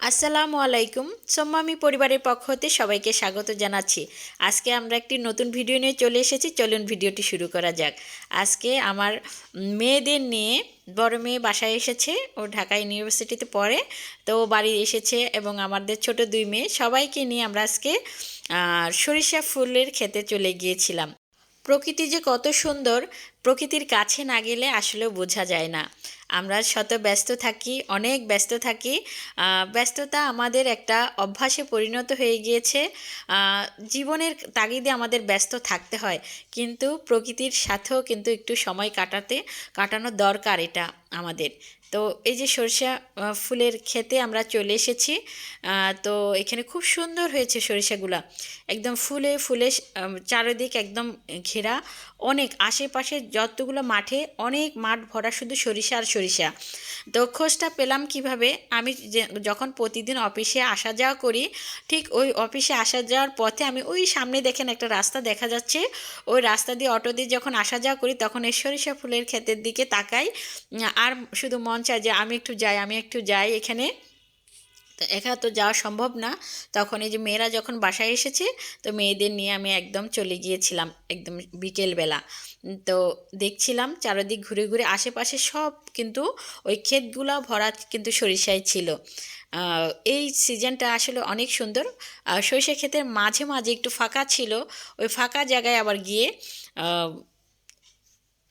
আসসালামু আলাইকুম। সোম্মামি পরিবারের পক্ষ হতে সবাইকে স্বাগত জানাচ্ছি। আজকে আমরা একটি নতুন ভিডিও নিয়ে চলে এসেছি। চলুন ভিডিওটি শুরু করা যাক। আজকে আমার মেয়েদের নিয়ে বড় মেয়ে বাসায় এসেছে। ও ঢাকা ইউনিভার্সিটিতে পড়ে। তো ও বাড়ি এসেছে এবং আমাদের ছোট দুই মেয়ে। সবাইকে নিয়ে আমরা আজকে সরিষা ফুলের খেতে চলে গিয়েছিলাম। প্রকৃতি যে কত সুন্দর প্রকৃতির কাছে না গেলে আসলেও বোঝা যায় না। আমরা শত ব্যস্ত থাকি, অনেক ব্যস্ত থাকি ব্যস্ততা আমাদের একটা অভ্যাসে পরিণত হয়ে গিয়েছে। জীবনের তাগিদে আমাদের ব্যস্ত থাকতে হয়। কিন্তু প্রকৃতির সাথেও কিন্তু একটু সময় কাটাতে, কাটানো দরকার এটা আমাদের। তো এই যে সরিষা ফুলের খেতে আমরা চলে এসেছি তো এখানে খুব সুন্দর হয়েছে সরিষাগুলা। একদম ফুলে ফুলে চারিদিক একদম ঘেরা। অনেক আশেপাশে যতগুলো মাঠে অনেক মাঠ ভরা শুধু সরিষা আর সরিষা। তো খোঁজটা পেলাম কীভাবে? আমি যখন প্রতিদিন অফিসে আসা যাওয়া করি, ঠিক ওই অফিসে আসা যাওয়ার পথে আমি ওই সামনে দেখেন একটা রাস্তা দেখা যাচ্ছে। ওই রাস্তা দিয়ে অটো দিয়ে যখন আসা যাওয়া করি, তখন এই সরিষা ফুলের ক্ষেতের দিকে তাকাই। আর শুধু মন চায় যে, আমি একটু যাই, আমি একটু যাই এখানে। তো একা তো যাওয়া সম্ভব না। তখন এই যে মেয়েরা যখন বাসায় এসেছে, তো মেয়েদের নিয়ে আমি একদম চলে গিয়েছিলাম একদম বিকেলবেলা। তো দেখছিলাম চারিদিক ঘুরে ঘুরে আশেপাশে সব কিন্তু ওই ক্ষেতগুলা ভরা কিন্তু সরিষায় ছিল। এই সিজনটা আসলে অনেক সুন্দর। আর সরিষা ক্ষেতের মাঝে মাঝে একটু ফাঁকা ছিল, ওই ফাঁকা জায়গায় আবার গিয়ে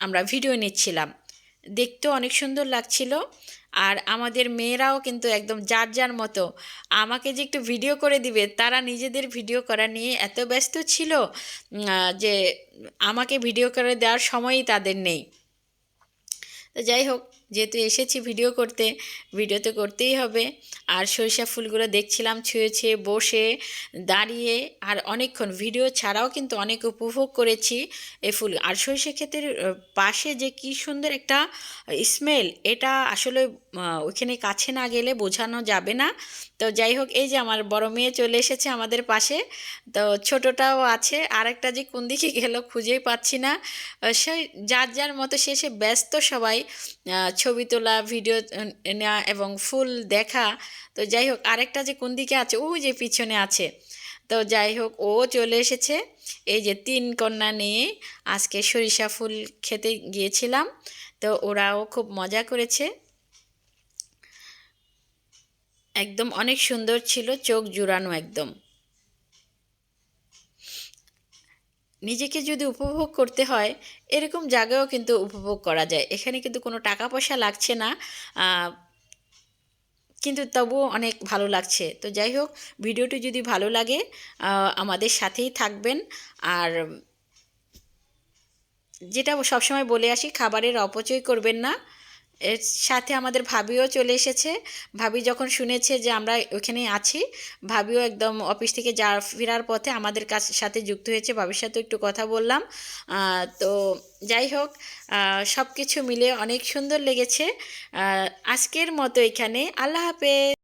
আমরা ভিডিও নিচ্ছিলাম। দেখতেও অনেক সুন্দর লাগছিল। আর আমাদের মেয়েরাও কিন্তু একদম যার যার মতো। আমাকে যে একটু ভিডিও করে দিবে, তারা নিজেদের ভিডিও করা নিয়ে এত ব্যস্ত ছিল যে আমাকে ভিডিও করে দেওয়ার সময়ই তাদের নেই। তো যাই হোক যেহেতু এসেছি ভিডিও করতে ভিডিও তো করতেই হবে। আর সরিষা ফুলগুলো দেখছিলাম ছুঁয়ে ছুঁয়ে বসে দাঁড়িয়ে, আর অনেকক্ষণ ভিডিও ছাড়াও কিন্তু অনেক উপভোগ করেছি এই ফুল। আর সরিষা ক্ষেতের পাশে যে কি সুন্দর একটা স্মেল এটা আসলে ওইখানে কাছে না গেলে বোঝানো যাবে না। তো যাই হোক, এই যে আমার বড় মেয়ে চলে এসেছে আমাদের পাশে। তো ছোটটাও আছে, আরেকটা যে কোন দিকে গেল খুঁজেই পাচ্ছি না। সেই যার যার মতো শেষে ব্যস্ত সবাই। ছবি তোলা ভিডিও নেওয়া এবং ফুল দেখা। তো যাই হোক, আরেকটা যে কোন দিকে আছে ও যে পিছনে আছে। তো যাই হোক, ও চলে এসেছে। এই যে তিন কন্যা নিয়ে আজকে সরিষা ফুল খেতে গিয়েছিলাম। তো ওরাও খুব মজা করেছে। একদম অনেক সুন্দর ছিল, চোখ জুড়ানো একদম। নিজেকে যদি উপভোগ করতে হয়, এরকম জায়গাও কিন্তু উপভোগ করা যায়। এখানে কিন্তু কোনো টাকা পয়সা লাগছে না কিন্তু তবুও অনেক ভালো লাগছে। তো যাই হোক, ভিডিওটি যদি ভালো লাগে আমাদের সাথেই থাকবেন। আর যেটা সবসময় বলে আসি, খাবারের অপচয় করবেন না। এর সাথে আমাদের ভাবিও চলে এসেছে। ভাবি যখন শুনেছে যে আমরা ওখানে আছি, ভাবিও একদম অফিস থেকে যা ফেরার পথে আমাদের কাছ সাথে যুক্ত হয়েছে। ভাবির সাথে একটু কথা বললাম। তো যাই হোক সব কিছু মিলে অনেক সুন্দর লেগেছে। আজকের মতো এখানে। আল্লাহ হাফেজ।